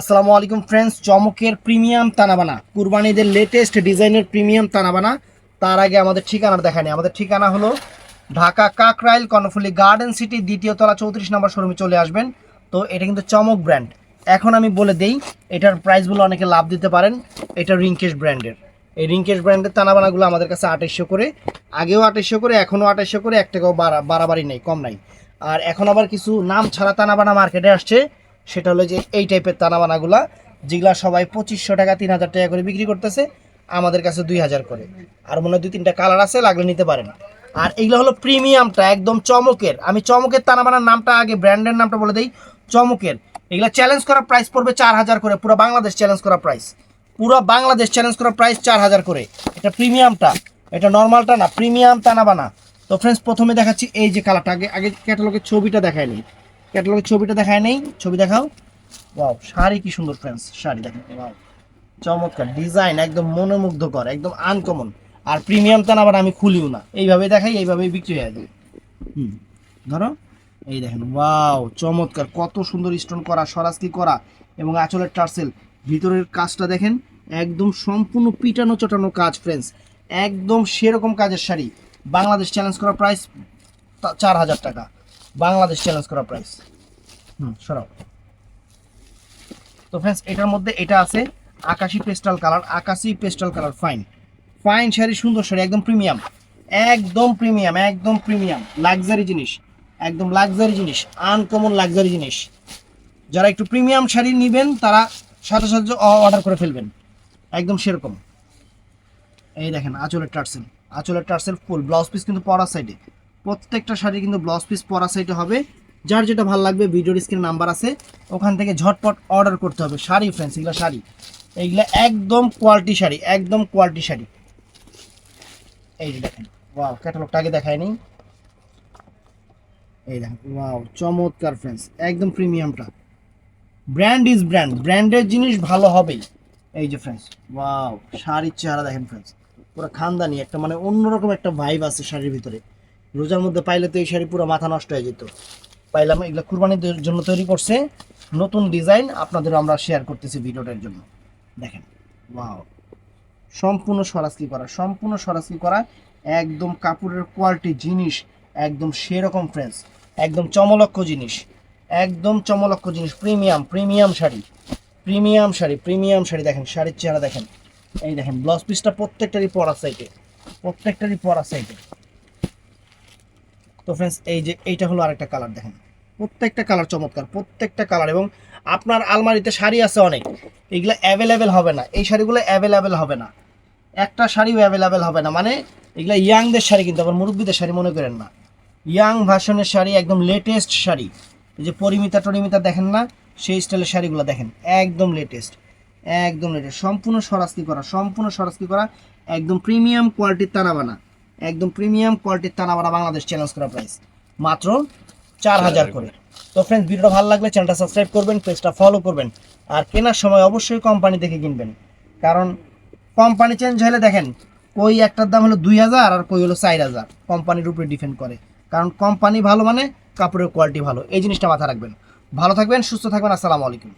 আসসালামু আলাইকুম ফ্রেন্ডস চমকের প্রিমিয়াম তানাবানা। কুরবানিদের লেটেস্ট ডিজাইনের প্রিমিয়াম তানাবানা। তার আগে আমাদের ঠিকানা দেখায়নি আমাদের ঠিকানা হলো ঢাকা কাকরাইল কর্ণফুলি গার্ডেন সিটি দ্বিতীয় তলা চৌত্রিশ নম্বর শোরুমে চলে আসবেন। তো এটা কিন্তু চমক ব্র্যান্ড এখন আমি বলে দেই, এটার প্রাইসগুলো অনেকে লাভ দিতে পারেন। এটা রিঙ্কেশ ব্র্যান্ডের এই রিঙ্কেশ ব্র্যান্ডের তানাবানাগুলো আমাদের কাছে আঠাইশশো করে। আগেও আঠাইশশো করে, এখনও আঠাইশশো করে, এক টাকাও বাড়া বাড়াবাড়ি নেই, কম নাই। আর এখন আবার কিছু নাম ছাড়া তানাবানা মার্কেটে আসছে। সেটা হলো যে এই টাইপের তানাবানাগুলা, যেগুলা সবাই পঁচিশশো টাকা, তিন হাজার টাকা করে বিক্রি করতেছে, আমাদের কাছে দুই হাজার করে। আর মনে হয় দুই, তিনটা কালার আছে, লাগলে নিতে পারেন। আর এগুলো হলো প্রিমিয়ামটা, একদম চমকের। আমি চমকের তানাবানার নামটা আগে, ব্র্যান্ডের নামটা বলে দিই, চমকের। এগুলা চ্যালেঞ্জ করা প্রাইস পড়বে চার হাজার করে, পুরো বাংলাদেশ চ্যালেঞ্জ করা প্রাইস পুরো বাংলাদেশ চ্যালেঞ্জ করা প্রাইস চার হাজার করে। এটা প্রিমিয়ামটা, এটা নর্মালটা না প্রিমিয়াম তানাবানা। তো ফ্রেন্ডস প্রথমে দেখাচ্ছি এই যে কালারটা আগে আগে ক্যাটালগের ছবিটা দেখায় নেই ক্যাটালগের ছবিটা দেখায় নেই। ছবি দেখাও। ওয়াও শাড়ি কি সুন্দর ফ্রেন্ডস শাড়ি দেখেন। ওয়াও চমৎকার ডিজাইন একদম মনোমুগ্ধকর, একদম আনকমন আর প্রিমিয়াম তান আবার আমি খুলিও না। এইভাবে দেখাই, এইভাবেই বিক্রি হয়ে যাবে হুম, ধরো, এই দেখেন ওয়াও চমৎকার, কত সুন্দর স্টোন করা সরাসকি করা এবং আঁচলের টার্সেল। ভিতরের কাজটা দেখেন, একদম সম্পূর্ণ পিটানো চটানো কাজ ফ্রেন্ডস একদম সেরকম কাজের শাড়ি। বাংলাদেশ চ্যালেঞ্জ করা প্রাইস চার হাজার টাকা। বাংলাদেশ চ্যালেঞ্জ করা প্রাইস হুম, সরাও। তো ফ্রেন্ডস এটার মধ্যে এটা আছে আকাশি পেস্টাল কালার আকাশি pastel colour fine fine sari, সুন্দর শাড়ি, একদম প্রিমিয়াম একদম প্রিমিয়াম একদম প্রিমিয়াম লাক্সারি জিনিস। একদম লাক্সারি জিনিস আনকমন লাক্সারি জিনিস। যারা একটু প্রিমিয়াম শাড়ি নেবেন, তারা সাথে সাথে অর্ডার করে ফেলবেন। একদম সেরকম। এই দেখেন, আঁচলের টার্সেল। আঁচলের টার্সেল ফুল ব্লাউজ পিস কিন্তু পরা সাইডে প্রত্যেকটা শাড়ি কিন্তু ব্লাউজ পিস পরা সাইডে হবে। যার যেটা ভালো লাগবে, ভিডিওর স্ক্রিন নাম্বার আছে, ওখান থেকে ঝটপট অর্ডার করতে হবে। শাড়ি ফ্রেন্ডস এগুলো শাড়ি। এইগুলা একদম কোয়ালিটি শাড়ি, একদম কোয়ালিটি শাড়ি। এই যে দেখেন ওয়াও ক্যাটালগটা আগে দেখায়নি। এই দেখেন ওয়াও চমৎকার ফ্রেন্ডস একদম প্রিমিয়ামটা ব্র্যান্ড ইজ ব্র্যান্ড ব্র্যান্ডের জিনিস ভালো হবেই। এই যে ফ্রেন্ডস ওয়াও শাড়ির চেহারা দেখেন ফ্রেন্ডস পুরো খানদানি, একটা মানে অন্যরকম একটা ভাইব আছে শাড়ির ভিতরে। রোজার মধ্যে পাইলে তো এই শাড়ি পুরো মাথা নষ্ট হয়ে যেত। পাইলাম, এগুলো কুরবানির জন্য তৈরি করছে। নতুন ডিজাইন আপনাদের আমরা শেয়ার করতেছি ভিডিওটার জন্য। দেখেন ওয়াও সম্পূর্ণ সরাসরি করা, সম্পূর্ণ সরাসরি করা, একদম কাপড়ের কোয়ালিটি জিনিস, একদম সেরকম ফ্রেন্ডস একদম চমলক্ষ জিনিস, একদম চমলক্ষ জিনিস premium premium sari premium sari premium sari, দেখেন, শাড়ির চেহারা দেখেন, এই দেখেন ব্লাউজ পিসটা প্রত্যেকটারই পরা সাইটে প্রত্যেকটারই পরা সাইটে তো ফ্রেন্ডস এই যে, এইটা হলো আরেকটা কালার দেখেন। প্রত্যেকটা কালার চমৎকার, প্রত্যেকটা কালার এবং আপনার আলমারিতে শাড়ি আছে অনেক। এগুলো অ্যাভেলেবেল হবে না। এই শাড়িগুলো অ্যাভেলেবেল হবে না। একটা শাড়িও অ্যাভেলেবেল হবে না। মানে এগুলো ইয়াংদের শাড়ি কিন্তু, আবার মুরব্বীদের শাড়ি মনে করেন না। ইয়াং ভার্সনের শাড়ি, একদম লেটেস্ট শাড়ি। এই যে পরিমিতা টরিমিতা দেখেন না? সেই স্টাইলের শাড়িগুলো দেখেন। একদম লেটেস্ট একদম লেটেস্ট সম্পূর্ণ সরাসরি করা, সম্পূর্ণ সরাসরি করা, একদম প্রিমিয়াম কোয়ালিটির তানাবানা। একদম প্রিমিয়াম কোয়ালিটির তানাবানা বাংলাদেশ চ্যালেঞ্জ করা প্রাইস মাত্র চার হাজার করে। তো ফ্রেন্ডস ভিডিও ভালো লাগলে চ্যানেলটা সাবস্ক্রাইব করবেন পেজটা ফলো করবেন আর কেনার সময় অবশ্যই কোম্পানি দেখে কিনবেন। কারণ কোম্পানি চেঞ্জ হলে দেখেন কই একটার দাম হলো দুই হাজার আর কই হলো চার হাজার। কোম্পানির উপরে ডিপেন্ড করে। কারণ কোম্পানি ভালো মানে কাপড়ের কোয়ালিটি ভালো। এই জিনিসটা মাথায় রাখবেন। ভালো থাকবেন সুস্থ থাকবেন আসসালামু আলাইকুম।